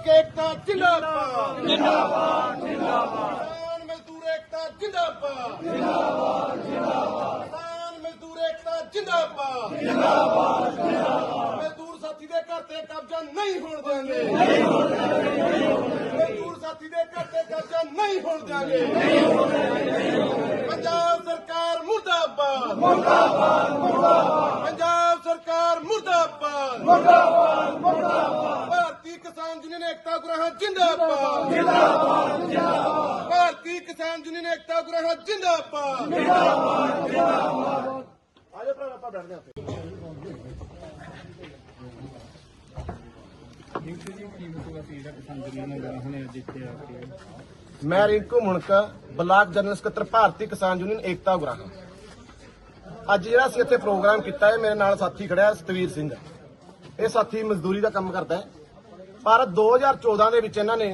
ਲੋਕ ਏਕਤਾ ਜਿੰਦਾਬਾਦ। ਜਿੰਦਾਬਾਦ ਜਿੰਦਾਬਾਦ ਕਿਸਾਨ ਮਜ਼ਦੂਰ ਏਕਤਾ ਜਿੰਦਾਬਾਦ। ਜਿੰਦਾਬਾਦ ਜਿੰਦਾਬਾਦ ਕਿਸਾਨ ਮਜ਼ਦੂਰ ਏਕਤਾ ਜਿੰਦਾਬਾਦ। ਜਿੰਦਾਬਾਦ ਜਿੰਦਾਬਾਦ ਮਜ਼ਦੂਰ ਸਾਥੀ ਦੇ ਘਰ ਤੇ ਕਬਜ਼ਾ ਨਹੀਂ ਹੋਣ ਦੇਵਾਂਗੇ ਨਹੀਂ ਹੋਣ ਦੇਵਾਂਗੇ ਮਜ਼ਦੂਰ ਸਾਥੀ ਦੇ ਘਰ ਤੇ ਕਬਜ਼ਾ ਨਹੀਂ ਹੋਣ ਦੇਵਾਂਗੇ ਨਹੀਂ ਹੋਣ ਦੇਵਾਂਗੇ ਪੰਜਾਬ ਸਰਕਾਰ ਮੁਰਦਾਬਾਦ। ਮੁਰਦਾਬਾਦ ਮੁਰਦਾਬਾਦ ਪੰਜਾਬ ਸਰਕਾਰ ਮੁਰਦਾਬਾਦ। ਭਾਰਤੀ ਕਿਸਾਨ ਯੂਨੀਅਨ ਏਕਤਾ ਗੁਰਾਹਾਂ ਜਿੰਦਾਬਾਦ। ਜਿੰਦਾਬਾਦ ਜਿੰਦਾਬਾਦ ਭਾਰਤੀ ਕਿਸਾਨ ਯੂਨੀਅਨ ਏਕਤਾ ਗੁਰਾਹਾਂ ਜਿੰਦਾਬਾਦ। ਜਿੰਦਾਬਾਦ ਆਜੋ ਭਰਾ, ਆਪਾਂ ਬੈਠਦੇ ਹਾਂ ਉੱਥੇ। ਮੈਂ ਰਿੰਕੂ ਮੁਣਕ, ਬਲਾਕ ਜਨਰਲ ਸਕੱਤਰ, ਭਾਰਤੀ ਕਿਸਾਨ ਯੂਨੀਅਨ ਏਕਤਾ ਗੁਰਾਹਾਂ। ਅੱਜ ਜਿਹੜਾ ਅਸੀਂ ਇੱਥੇ ਪ੍ਰੋਗਰਾਮ ਕੀਤਾ ਹੈ, ਮੇਰੇ ਨਾਲ ਸਾਥੀ ਖੜਿਆ ਸਤਵੀਰ ਸਿੰਘ। ਇਹ ਸਾਥੀ ਮਜ਼ਦੂਰੀ ਦਾ ਕੰਮ ਕਰਦਾ ਹੈ। ਪਰ 2014 ਦੇ ਵਿੱਚ ਇਹਨਾਂ ਨੇ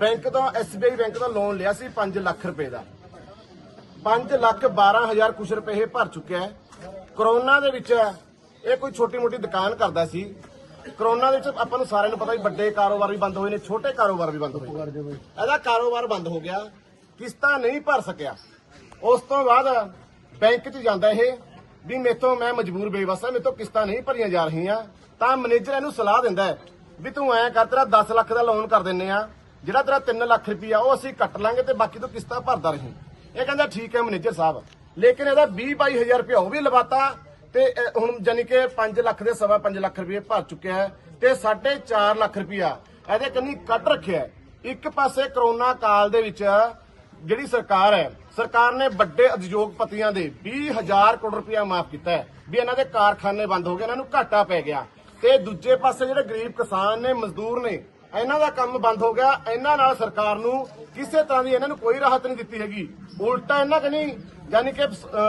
ਬੈਂਕ ਤੋਂ ਐਸਬੀਆਈ ਬੈਂਕ ਤੋਂ ਲੋਨ ਲਿਆ ਸੀ 5 ਲੱਖ ਰੁਪਏ ਦਾ। 5 ਲੱਖ 12 ਹਜ਼ਾਰ ਕੁਛ ਰੁਪਏ ਇਹ ਭਰ ਚੁੱਕਿਆ ਹੈ। ਕਰੋਨਾ ਦੇ ਵਿੱਚ ਇਹ ਕੋਈ ਛੋਟੀ ਮੋਟੀ ਦੁਕਾਨ ਕਰਦਾ ਸੀ। ਕਰੋਨਾ ਦੇ ਵਿੱਚ ਆਪਾਂ ਨੂੰ ਸਾਰਿਆਂ ਨੂੰ ਪਤਾ ਵੀ ਵੱਡੇ ਕਾਰੋਬਾਰ ਵੀ ਬੰਦ ਹੋਏ ਨੇ, ਛੋਟੇ ਕਾਰੋਬਾਰ ਵੀ ਬੰਦ ਹੋਏ ਇਹਦਾ ਕਾਰੋਬਾਰ ਬੰਦ ਹੋ ਗਿਆ, ਕਿਸ਼ਤਾਂ ਨਹੀਂ ਭਰ ਸਕਿਆ। ਉਸ ਤੋਂ ਬਾਅਦ ਬੈਂਕ 'ਚ ਜਾਂਦਾ ਇਹ ਵੀ ਮੇਥੋਂ ਮੈਂ ਮਜਬੂਰ ਬੇਵਸ ਹਾਂ ਮੇਥੋਂ ਕਿਸ਼ਤਾਂ ਨਹੀਂ ਭਰੀਆਂ ਜਾ ਰਹੀਆਂ, ਤਾਂ ਮੈਨੇਜਰ ਇਹਨੂੰ ਸਲਾਹ ਦਿੰਦਾ ਹੈ ਵੀ ਤੂੰ ਐ ਕਰ, ਤੇਰਾ 10 ਲੱਖ ਦਾ ਲੋਨ ਕਰ ਦਿੰਨੇ ਆ। ਜਿਹੜਾ ਤੇਰਾ 3 ਲੱਖ ਰੁਪਈਆ, ਉਹ ਅਸੀਂ ਕੱਟ ਲਾਂਗੇ ਤੇ ਬਾਕੀ ਤੂੰ ਕਿਸ਼ਤਾਂ ਭਰਦਾ ਰਹੀਂ। ਇਹ ਕਹਿੰਦਾ, ਠੀਕ ਹੈ ਮੈਨੇਜਰ ਸਾਹਿਬ। ਲੇਕਿਨ ਇਹਦਾ 20 22000 ਰੁਪਇਆ ਉਹ ਵੀ ਲਵਾਤਾ ਤੇ ਹੁਣ ਜਾਨੀ ਕਿ 5 ਲੱਖ ਦੇ ਸਵਾ 5 ਲੱਖ ਰੁਪਏ ਭਰ ਚੁੱਕਿਆ ਹੈ ਤੇ 4.5 ਲੱਖ ਰੁਪਇਆ ਇਹਦੇ ਕੰਨੀ ਕੱਟ ਰੱਖਿਆ ਹੈ। ਇੱਕ ਪਾਸੇ ਕਰੋਨਾ ਕਾਲ ਦੇ ਵਿੱਚ ਜਿਹੜੀ ਸਰਕਾਰ ਹੈ, ਸਰਕਾਰ ਨੇ ਵੱਡੇ ਉਦਯੋਗਪਤੀਆਂ ਦੇ 20000 ਕਰੋੜ ਰੁਪਇਆ ਮਾਫ ਕੀਤਾ ਹੈ ਵੀ ਇਹਨਾਂ ਦੇ ਕਾਰਖਾਨੇ ਬੰਦ ਹੋ ਗਏ, ਇਹਨਾਂ ਨੂੰ ਘਾਟਾ ਪੈ ਗਿਆ। ਤੇ ਦੂਜੇ ਪਾਸੇ ਜਿਹੜੇ ਗਰੀਬ ਕਿਸਾਨ ਨੇ, ਮਜ਼ਦੂਰ ਨੇ, ਇਹਨਾਂ ਦਾ ਕੰਮ ਬੰਦ ਹੋ ਗਿਆ। ਇਹਨਾਂ ਨਾਲ ਸਰਕਾਰ ਨੂੰ ਕਿਸੇ ਤਰ੍ਹਾਂ ਦੀ ਇਹਨਾਂ ਨੂੰ ਕੋਈ ਰਾਹਤ ਨਹੀਂ ਦਿੱਤੀ ਹੈਗੀ। ਉਲਟਾ ਇਹਨਾਂ ਕਨੀ ਯਾਨੀ ਕਿ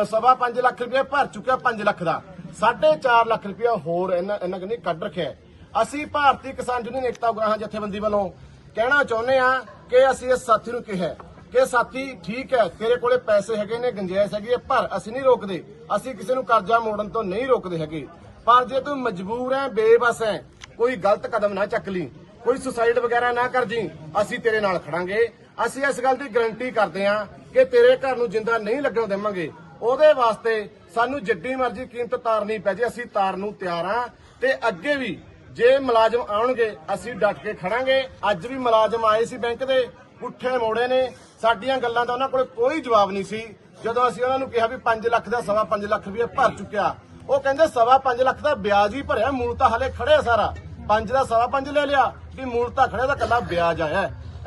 ਸਵਾ 5 ਲੱਖ ਰੁਪਏ ਭਰ ਚੁੱਕਿਆ 5 ਲੱਖ ਦਾ। 4.5 ਲੱਖ ਰੁਪਏ ਹੋਰ ਇਹਨਾਂ ਇਹਨਾਂ ਕਨੀ ਕੱਢ ਰੱਖਿਆ ਅਸੀਂ ਭਾਰਤੀ ਕਿਸਾਨ ਯੂਨੀਅਨ ਏਕਤਾ ਉਗਰਾਹਾਂ ਜਥੇਬੰਦੀ ਵੱਲੋਂ ਕਹਿਣਾ ਚਾਹੁੰਦੇ ਆ ਕਿ ਅਸੀਂ ਇਸ ਸਾਥੀ ਨੂੰ ਕਿਹਾ ਕਿ ਸਾਥੀ, ਠੀਕ ਹੈ, ਤੇਰੇ ਕੋਲੇ ਪੈਸੇ ਹੈਗੇ ਨੇ ਗੰਜੈਸ ਹੈਗੀ ਹੈ, ਪਰ ਅਸੀਂ ਨਹੀਂ ਰੋਕਦੇ। ਅਸੀਂ ਕਿਸੇ ਨੂੰ ਕਰਜ਼ਾ ਮੋੜਨ ਤੋਂ ਨਹੀਂ ਰੋਕਦੇ ਹੈਗੇ। ਪਰ ਜੇ ਤੂੰ ਮਜਬੂਰ ਹੈ ਬੇਬਸ ਹੈ ਕੋਈ ਗਲਤ ਕਦਮ ਨਾ ਚੱਕ ਲਈ, ਕੋਈ ਸੁਸਾਈਡ ਵਗੈਰਾ ਨਾ ਕਰ ਜੀ, ਅਸੀਂ ਤੇਰੇ ਨਾਲ ਖੜਾਂਗੇ। ਅਸੀਂ ਇਸ ਗੱਲ ਦੀ ਗਰੰਟੀ ਕਰਦੇ ਹਾਂ ਕਿ ਤੇਰੇ ਘਰ ਨੂੰ ਜਿੰਦਾ ਨਹੀਂ ਲੱਗਣ ਦੇਵਾਂਗੇ। ਉਹਦੇ ਵਾਸਤੇ ਸਾਨੂੰ ਜਿੱਡੀ ਮਰਜ਼ੀ ਕੀਮਤ ਤਾਰਨੀ ਪੈ ਜੇ, ਅਸੀਂ ਤਾਰਨ ਨੂੰ ਤਿਆਰ ਆ। ਤੇ ਅੱਗੇ ਵੀ ਜੇ ਮੁਲਾਜ਼ਮ ਆਉਣਗੇ, ਅਸੀਂ ਡਟ ਕੇ ਖੜਾਂਗੇ। ਅੱਜ ਵੀ ਮੁਲਾਜ਼ਮ ਆਏ ਸੀ ਬੈਂਕ ਦੇ, ਪੁੱਠੇ ਮੋੜੇ ਨੇ। ਸਾਡੀਆਂ ਗੱਲਾਂ ਦਾ ਉਹਨਾਂ ਕੋਲ ਕੋਈ ਜਵਾਬ ਨਹੀਂ ਸੀ। ਜਦੋਂ ਅਸੀਂ ਉਹਨਾਂ ਨੂੰ ਕਿਹਾ ਵੀ 5 ਲੱਖ ਦਾ ਸਵਾ 5 ਲੱਖ ਰੁਪਏ ਭਰ ਚੁੱਕਿਆ ਉਹ ਕਹਿੰਦੇ ਸਵਾ 5 ਲੱਖ ਦਾ ਵਿਆਜ ਹੀ ਭਰਿਆ ਮੂਲ ਤਾਂ ਹਲੇ ਖੜਿਆ ਸਾਰਾ। 5 ਦਾ ਸਵਾ 5 ਲੈ ਲਿਆ ਵੀ ਮੂਲ ਤਾਂ ਖੜਿਆ ਦਾ ਕੱਲਾ ਵਿਆਜ ਆਇਆ।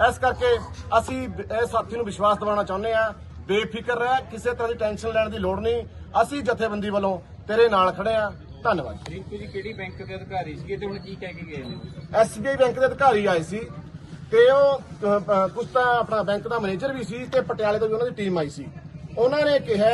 ਇਸ ਕਰਕੇ ਅਸੀਂ ਇਹ ਸਾਥੀ ਨੂੰ ਵਿਸ਼ਵਾਸ ਦਿਵਾਉਣਾ ਚਾਹੁੰਦੇ ਆ ਬੇਫਿਕਰ ਰਹਿ ਕਿਸੇ ਤਰ੍ਹਾਂ ਦੀ ਟੈਨਸ਼ਨ ਲੈਣ ਦੀ ਲੋੜ ਨਹੀਂ। ਅਸੀਂ ਜਥੇਬੰਦੀ ਵੱਲੋਂ ਤੇਰੇ ਨਾਲ ਖੜੇ ਆ ਧੰਨਵਾਦ ਰਿੰਕੂ ਜੀ ਕਿਹੜੀ ਬੈਂਕ ਦੇ ਅਧਿਕਾਰੀ ਸੀਗੇ ਤੇ ਹੁਣ ਕੀ ਕਹਿ ਕੇ ਗਏ ਨੇ? ਐਸਬੀਆਈ ਬੈਂਕ ਦੇ ਅਧਿਕਾਰੀ ਆਏ ਸੀ ਤੇ ਉਹ ਕੁਛ ਤਾਂ ਆਪਣਾ ਬੈਂਕ ਦਾ ਮੈਨੇਜਰ ਵੀ ਸੀ ਤੇ ਪਟਿਆਲੇ ਤੋਂ ਵੀ ਉਹਨਾਂ ਦੀ ਟੀਮ ਆਈ ਸੀ। ਉਹਨਾਂ ਨੇ ਕਿਹਾ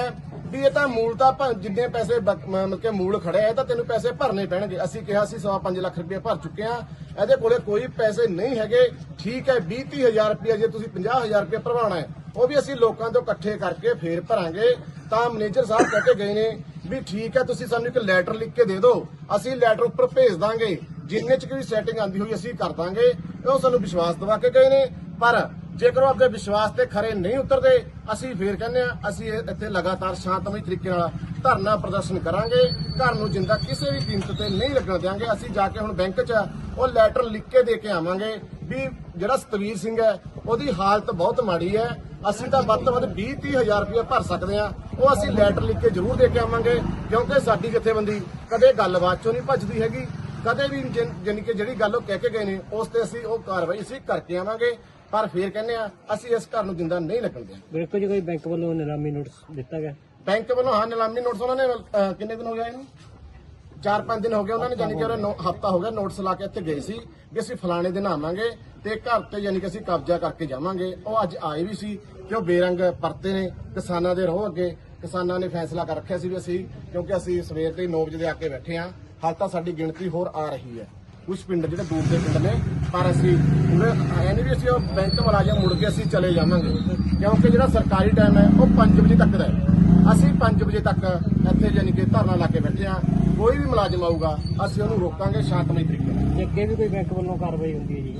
ਵੀ ਇਹ ਤਾਂ ਮੂਲ ਤਾਂ ਭ- ਜਿੰਨੇ ਪੈਸੇ ਬ- ਮ- ਮਤਲਬ ਕਿ ਮੂਲ ਖੜਿਆ ਹੈ ਤਾਂ ਤੈਨੂੰ ਪੈਸੇ ਭਰਨੇ ਪੈਣਗੇ। ਅਸੀਂ ਕਿਹਾ ਸੀ ਸਵਾ ਪੰਜ ਲੱਖ ਰੁਪਏ ਭਰ ਚੁੱਕੇ ਆ। ਇਹਦੇ ਕੋਲੇ ਕੋਈ ਪੈਸੇ ਨਹੀਂ ਹੈਗੇ। ਠੀਕ ਹੈ 20 ਤੀਹ ਹਜ਼ਾਰ ਰੁਪਏ ਜੇ ਤੁਸੀਂ 50 ਹਜ਼ਾਰ ਰੁਪਏ ਭਰਵਾਉਣਾ ਹੈ, ਉਹ ਵੀ ਅਸੀਂ ਲੋਕਾਂ ਤੋਂ ਇਕੱਠੇ ਕਰਕੇ ਫੇਰ ਭਰਾਂਗੇ। ਤਾਂ ਮੈਨੇਜਰ ਸਾਹਿਬ ਕਹਿ ਕੇ ਗਏ ਨੇ ਵੀ ਠੀਕ ਹੈ, ਤੁਸੀਂ ਸਾਨੂੰ ਇੱਕ ਲੈਟਰ ਲਿਖ ਕੇ ਦੇ ਦਿਓ। ਅਸੀਂ ਲੈਟਰ ਉੱਪਰ ਭੇਜ ਦਾਂਗੇ। ਜਿੰਨੇ ਚ ਕੋਈ ਸੈਟਿੰਗ ਆਂਦੀ ਹੋਈ ਅਸੀਂ ਕਰ ਦਾਂਗੇ। ਉਹ ਸਾਨੂੰ ਵਿਸ਼ਵਾਸ ਦਿਵਾ ਕੇ ਗਏ ਨੇ। ਪਰ ਜੇਕਰ ਉਹ ਆਪਣੇ ਵਿਸ਼ਵਾਸ ਤੇ ਖਰੇ ਨਹੀਂ ਉਤਰਦੇ, ਅਸੀਂ ਫੇਰ ਕਹਿੰਦੇ ਆ ਅਸੀਂ ਇੱਥੇ ਲਗਾਤਾਰ ਸ਼ਾਂਤਮਈ ਤਰੀਕੇ ਨਾਲ ਧਰਨਾ ਪ੍ਰਦਰਸ਼ਨ ਕਰਾਂਗੇ। ਘਰ ਨੂੰ ਜਿੰਦਾ ਕਿਸੇ ਵੀ ਕੀਮਤ ਤੇ ਨਹੀਂ ਲੱਗਣ ਦਿਆਂਗੇ। ਅਸੀਂ ਜਾ ਕੇ ਹੁਣ ਬੈਂਕ 'ਚ ਉਹ ਲੈਟਰ ਲਿਖ ਕੇ ਦੇ ਕੇ ਆਵਾਂਗੇ ਵੀ ਜਿਹੜਾ ਸਤਵੀਰ ਸਿੰਘ ਹੈ, ਉਹਦੀ ਹਾਲਤ ਬਹੁਤ ਮਾੜੀ ਹੈ। ਅਸੀਂ ਤਾਂ ਵੱਧ ਤੋਂ ਵੱਧ 20 30 ਹਜ਼ਾਰ ਰੁਪਏ ਭਰ ਸਕਦੇ ਆ ਉਹ ਅਸੀਂ ਲੈਟਰ ਲਿਖ ਕੇ ਜ਼ਰੂਰ ਦੇ ਕੇ ਆਵਾਂਗੇ, ਕਿਉਂਕਿ ਸਾਡੀ ਜਥੇਬੰਦੀ ਕਦੇ ਗੱਲਬਾਤ ਚੋਂ ਨਹੀਂ ਭੱਜਦੀ ਹੈਗੀ। ਕਦੇ ਵੀ ਜਾਨੀ ਕਿ ਜਿਹੜੀ ਗੱਲ ਉਹ ਕਹਿ ਕੇ ਗਏ ਨੇ, ਉਸ ਤੇ ਅਸੀਂ ਉਹ ਕਾਰਵਾਈ ਅਸੀਂ ਕਰਕੇ ਆਵਾਂਗੇ। ਪਰ ਫੇਰ ਕਹਿੰਦੇ ਆ ਅਸੀਂ ਇਸ ਘਰ ਨੂੰ ਜਿੰਦਾ ਨਹੀਂ ਲੱਗਣ ਦਿਆਂਗੇ ਬਿਲਕੁਲ ਜੀ ਕੋਈ ਬੈਂਕ ਵੱਲੋਂ ਨਿਲਾਮੀ ਨੋਟਿਸ ਦਿੱਤਾ ਗਿਆ। ਬੈਂਕ ਵੱਲੋਂ ਹਾਂ ਨਿਲਾਮੀ ਨੋਟਿਸ ਉਹਨਾਂ ਨੇ ਅਹ, ਕਿੰਨੇ ਦਿਨ ਹੋ ਗਏ ਇਹਨੂੰ? ਚਾਰ ਪੰਜ ਦਿਨ ਹੋ ਗਏ ਉਹਨਾਂ ਨੇ ਜਾਨੀ ਕਿ ਉਹ ਹਫਤਾ ਹੋ ਗਿਆ ਨੋਟਿਸ ਲਾ ਕੇ ਇੱਥੇ ਗਏ ਸੀ ਵੀ ਅਸੀਂ ਫਲਾਣੇ ਦਿਨ ਆਵਾਂਗੇ ਤੇ ਘਰ ਤੇ ਜਾਨੀ ਕਿ ਅਸੀਂ ਕਬਜ਼ਾ ਕਰਕੇ ਜਾਵਾਂਗੇ। ਉਹ ਅੱਜ ਆਏ ਵੀ ਸੀ ਕਿ ਉਹ ਬੇਰੰਗ ਪਰਤੇ ਨੇ ਕਿਸਾਨਾਂ ਦੇ ਰਹੋ ਅੱਗੇ। ਕਿਸਾਨਾਂ ਨੇ ਫੈਸਲਾ ਕਰ ਰੱਖਿਆ ਸੀ ਵੀ ਅਸੀਂ ਕਿਉਂਕਿ ਅਸੀਂ ਸਵੇਰ ਦੇ 9 ਵਜੇ ਦੇ ਆ ਕੇ ਬੈਠੇ ਆ ਹਾਲ ਤਾਂ ਸਾਡੀ ਗਿਣਤੀ ਹੋਰ ਆ ਰਹੀ ਹੈ। ਕੁਝ ਪਿੰਡ ਜਿਹੜੇ ਦੂਰ ਦੇ ਪਿੰਡ ਨੇ। ਪਰ ਅਸੀਂ ਆਇਆ ਨਹੀਂ ਵੀ ਅਸੀਂ ਉਹ ਬੈਂਕ ਮੁਲਾਜ਼ਮ ਮੁੜ ਕੇ ਅਸੀਂ ਚਲੇ ਜਾਵਾਂਗੇ। ਕਿਉਂਕਿ ਜਿਹੜਾ ਸਰਕਾਰੀ ਟਾਈਮ ਹੈ ਉਹ 5 ਵਜੇ ਤੱਕ ਦਾ ਹੈ। ਅਸੀਂ 5 ਵਜੇ ਤੱਕ ਇੱਥੇ ਯਾਨੀ ਕਿ ਧਰਨਾ ਲਾ ਕੇ ਬੈਠੇ ਆ ਕੋਈ ਵੀ ਮੁਲਾਜ਼ਮ ਆਊਗਾ ਅਸੀਂ ਉਹਨੂੰ ਰੋਕਾਂਗੇ ਸ਼ਾਂਤਮਈ ਤਰੀਕੇ ਨਾਲ। ਜੇ ਅੱਗੇ ਵੀ ਕੋਈ ਬੈਂਕ ਵੱਲੋਂ ਕਾਰਵਾਈ ਹੁੰਦੀ ਹੈ ਜੀ?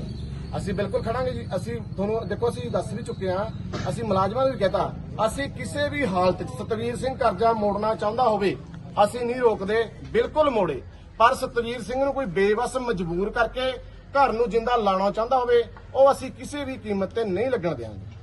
ਅਸੀਂ ਬਿਲਕੁਲ ਖੜਾਂਗੇ ਜੀ। ਅਸੀਂ ਤੁਹਾਨੂੰ ਦੇਖੋ ਅਸੀਂ ਦੱਸ ਵੀ ਚੁੱਕੇ ਹਾਂ। ਅਸੀਂ ਮੁਲਾਜ਼ਮਾਂ ਨੂੰ ਵੀ ਕਹਤਾ ਅਸੀਂ ਕਿਸੇ ਵੀ ਹਾਲਤ 'ਚ ਸਤਵੀਰ ਸਿੰਘ ਕਰਜ਼ਾ ਮੋੜਨਾ ਚਾਹੁੰਦਾ ਹੋਵੇ ਅਸੀਂ ਨਹੀਂ ਰੋਕਦੇ। ਬਿਲਕੁਲ ਮੋੜੇ। ਪਰ ਸਤਵੀਰ ਸਿੰਘ ਨੂੰ ਕੋਈ ਬੇਵਸ ਮਜਬੂਰ ਕਰਕੇ ਘਰ ਨੂੰ ਜਿੰਦਾ ਲਾਉਣਾ ਚਾਹੁੰਦਾ ਹੋਵੇ, ਉਹ ਅਸੀਂ ਕਿਸੇ ਵੀ ਕੀਮਤ ਤੇ ਨਹੀਂ ਲੱਗਣ ਦੇਵਾਂਗੇ